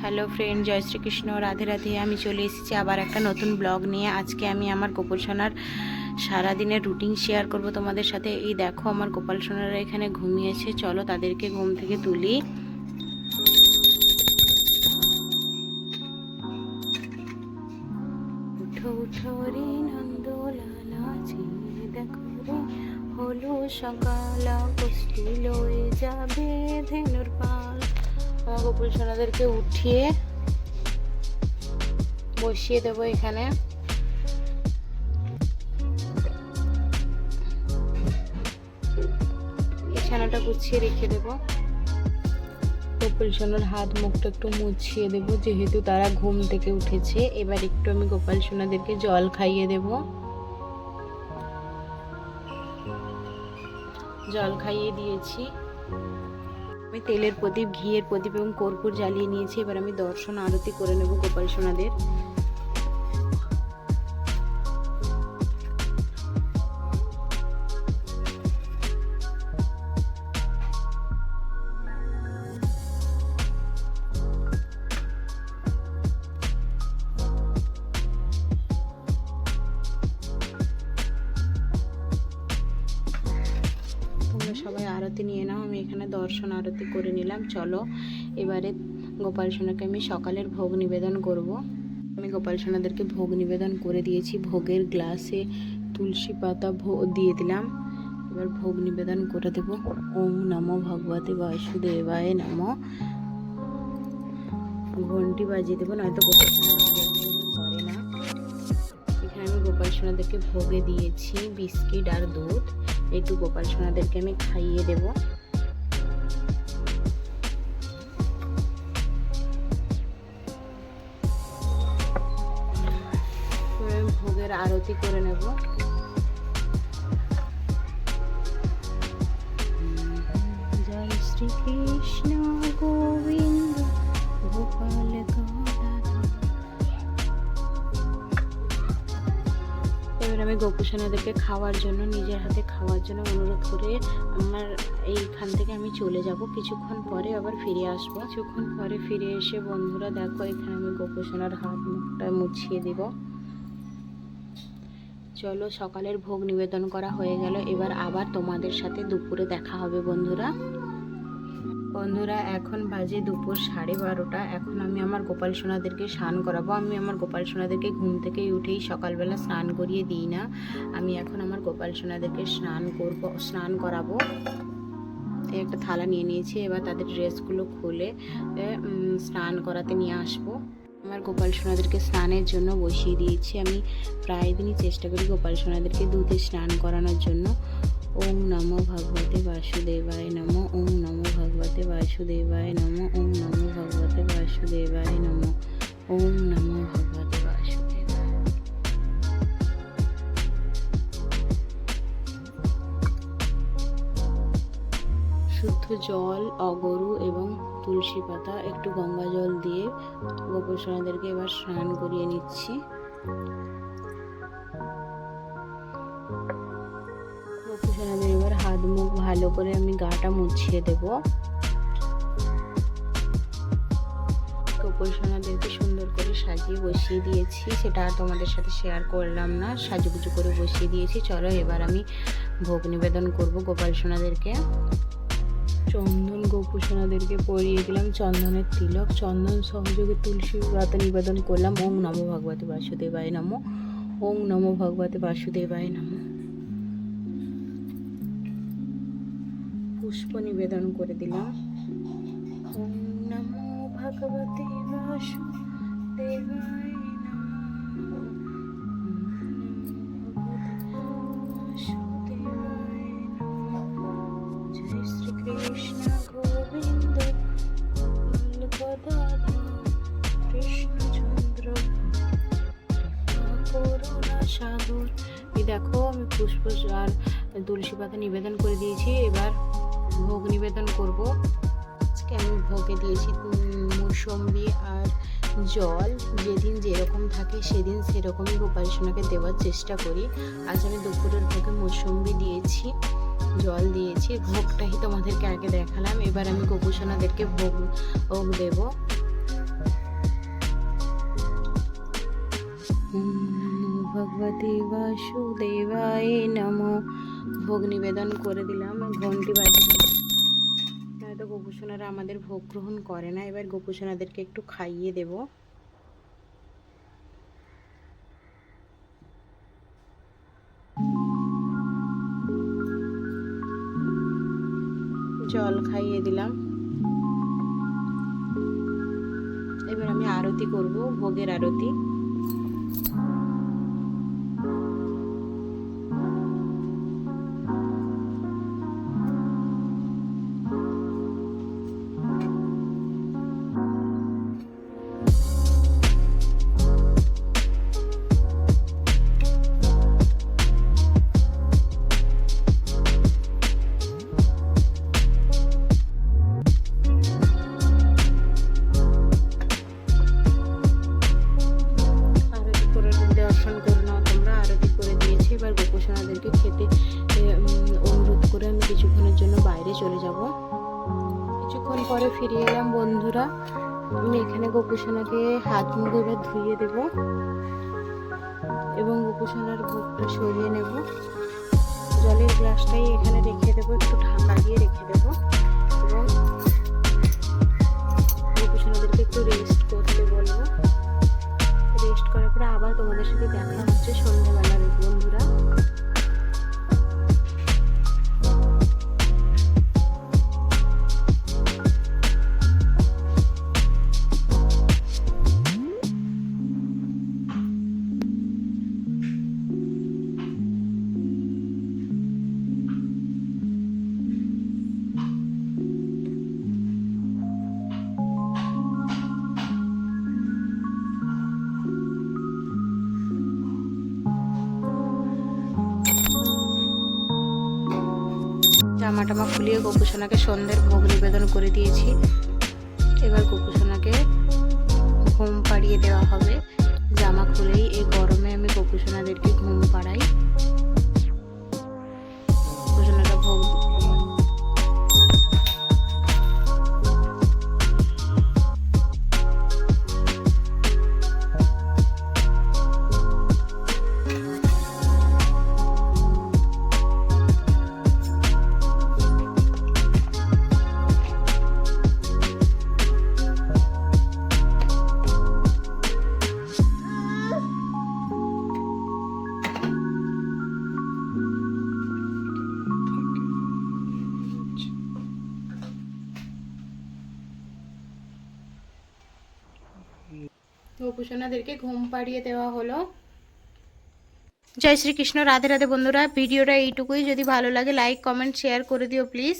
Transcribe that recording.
Hello friend, জয় শ্রীকৃষ্ণ, রাধে রাধে। আমি চলে এসেছি আবার একটা নতুন ব্লগ নিয়ে। আজকে আমি আমার গোপাল সোনার সারাদিনের রুটিন শেয়ার করব তোমাদের সাথে। এই দেখো, আমার গোপাল সোনারা এখানে ঘুমিয়েছে। চলো তাদেরকে ঘুম থেকে তুলি। উঠো উঠো দেখো রে হলো সকাল। গোষ্ঠী লয়ে যাবে ধেনুর পাল আমার গোপুল সোনাদেরকে উঠিয়ে বসিয়ে দেবো এখানে। বিছানাটা গুছিয়ে রেখে দেবো। গোপাল সোনার হাত মুখটা একটু মুছিয়ে দেবো, যেহেতু তারা ঘুম থেকে উঠেছে। এবার একটু আমি গোপাল সোনাদেরকে জল খাইয়ে দেব। জল খাইয়ে দিয়েছি। আমি তেলের প্রদীপ, ঘিয়ের প্রদীপ এবং কর্পূর জ্বালিয়ে নিয়েছি। এবার আমি দর্শন, আরতি করে নেব গোপাল সোনাদের। আরতি নিয়ে নাও, আমি এখানে দর্শন আরতি করে নিলাম। চলো, এবারে গোপাল সোনাকে আমি সকালের ভোগ নিবেদন করব। আমি গোপাল সোনাদেরকে ভোগ নিবেদন করে দিয়েছি। ভোগের গ্লাসে তুলসী পাতা ভোগ দিয়ে দিলাম। এবার ভোগ নিবেদন করে দেব। ওম নমো ভগবতী বাসুদেবায় নম। ঘন্টি বাজিয়ে দেবো, নয়তো গোপাল করে না। এখানে আমি গোপাল সোনাদেরকে ভোগে দিয়েছি বিস্কিট আর দুধ। একটু গোপাল সোনাদেরকে আমি খাইয়ে দেব। ভোগের আরতি করে নেব। জয় শ্রীকৃষ্ণ গোবিন্দ গোপাল এবার আমি গোপুসোনাদেরকে খাওয়ার জন্য, নিজের হাতে খাওয়ার জন্য অনুরোধ করে আমার এইখান থেকে আমি চলে যাব। কিছুক্ষণ পরে আবার ফিরে আসব। কিছুক্ষণ পরে ফিরে এসে বন্ধুরা, দেখো এখানে আমি গোপুসোনার হাত মুখটা মুছিয়ে দিব। চলো, সকালের ভোগ নিবেদন করা হয়ে গেল। এবার আবার তোমাদের সাথে দুপুরে দেখা হবে বন্ধুরা। বন্ধুরা, এখন বাজে দুপুর সাড়ে বারোটা। এখন আমি আমার গোপাল সোনাদেরকে স্নান করাবো। আমি আমার গোপাল সোনাদেরকে ঘুম থেকে উঠেই সকালবেলা স্নান করিয়ে দিই না। আমি এখন আমার গোপাল সোনাদেরকে স্নান করব, স্নান করাবো। একটা থালা নিয়ে নিয়েছি, এবার তাদের ড্রেসগুলো খুলে স্নান করাতে নিয়ে আসব। আমার গোপাল সোনাদেরকে স্নানের জন্য বসিয়ে দিয়েছি। আমি প্রায় দিনই চেষ্টা করি গোপাল সোনাদেরকে দুধে স্নান করানোর জন্য। ওম নমো ভগবতে বাসুদেবায় নমো, ওম নমো ভগবতে বাসুদেবায় নমো, ওম নমো ভগবতে বাসুদেবায় নমো, ওম নমো ভগবতে শুদ্ধ জল, অগরু এবং তুলসী পাতা, একটু গঙ্গা জল দিয়ে গোপসোনাদেরকে এবার স্নান করিয়ে নিচ্ছি। গোপসোনাদের এবার হাত মুখ ভালো করে আমি গাটা মুছিয়ে দেব। গোপসোনাদেরকে সুন্দর করে সাজিয়ে বসিয়ে দিয়েছি। সেটা আর তোমাদের সাথে শেয়ার করলাম না। সাজুগুজু করে বসিয়ে দিয়েছি। চলো এবার আমি ভোগ নিবেদন করব গোপাল সোনাদেরকে। চন্দন গোপুসোনাদেরকে পরিয়ে দিলাম চন্দনের তিলক। চন্দন সহযোগে তুলসী পাতা নিবেদন করলাম। ওম নমো ভগবতে বাসুদেবায় নমো। ওম নমো ভগবতে বাসুদেবায় নমো। পুষ্প নিবেদন করে দিলাম। নমো ভগবতে শ্রীকৃষ্ণ গোবিন্দ কৃষ্ণচন্দ্র সাগর দেখো আমি পুষ্প আর তুলসী পাতা নিবেদন করে দিয়েছি এবার ভোগ নিবেদন করব। আজকে আমি ভোগে দিয়েছি মুসম্বি আর জল। যেদিন যেরকম থাকে সেদিন সেরকমই গোপালসোনাকে দেওয়ার চেষ্টা করি। আজ আমি দুপুরের ভোগে মুসম্বি দিয়েছি, জল দিয়েছি। ভোগটাই তোমাদেরকে আগে দেখালাম। এবার আমি গোপুসোনাদেরকে ভোগ ভোগ দেব। ভগবতী বাসুদেবায় নমঃ। ভোগ নিবেদন করে দিলাম, ঘন্টি দিলাম। নয়তো গোপুসোনারা আমাদের ভোগ গ্রহণ করে না, এবার গোপুসোনাদেরকে একটু খাইয়ে দেব। জল খাইয়ে দিলাম। এবার আমি আরতি করব, ভোগের আরতি। কিছুক্ষণের জন্য বাইরে চলে যাব। কিছুক্ষণ পরে ফিরে এলাম, বন্ধুরা। আমি এখানে গোপুসোনাকে হাত মুখ এবার ধুইয়ে দেব এবং গোপুসোনার ভোগটা সরিয়ে নেব। জলের গ্লাসটাই এখানে রেখে দেবো, একটু ঢাকা জামা টামা খুলিয়ে গোপুসোনাকে সন্ধ্যের ভোগ নিবেদন করে দিয়েছি। এবার গোপুসোনাকে ঘুম পাড়িয়ে দেওয়া হবে। জামা খুলেই এই গরমে আমি গোপুসোনাদেরকে ঘুম পাড়াই। গোপুসোনাদেরকে ঘুম পাড়িয়ে দেওয়া হলো। জয় শ্রীকৃষ্ণ, রাধে রাধে বন্ধুরা, ভিডিওটা এইটুকুই। যদি ভালো লাগে লাইক কমেন্ট শেয়ার করে দিও প্লিজ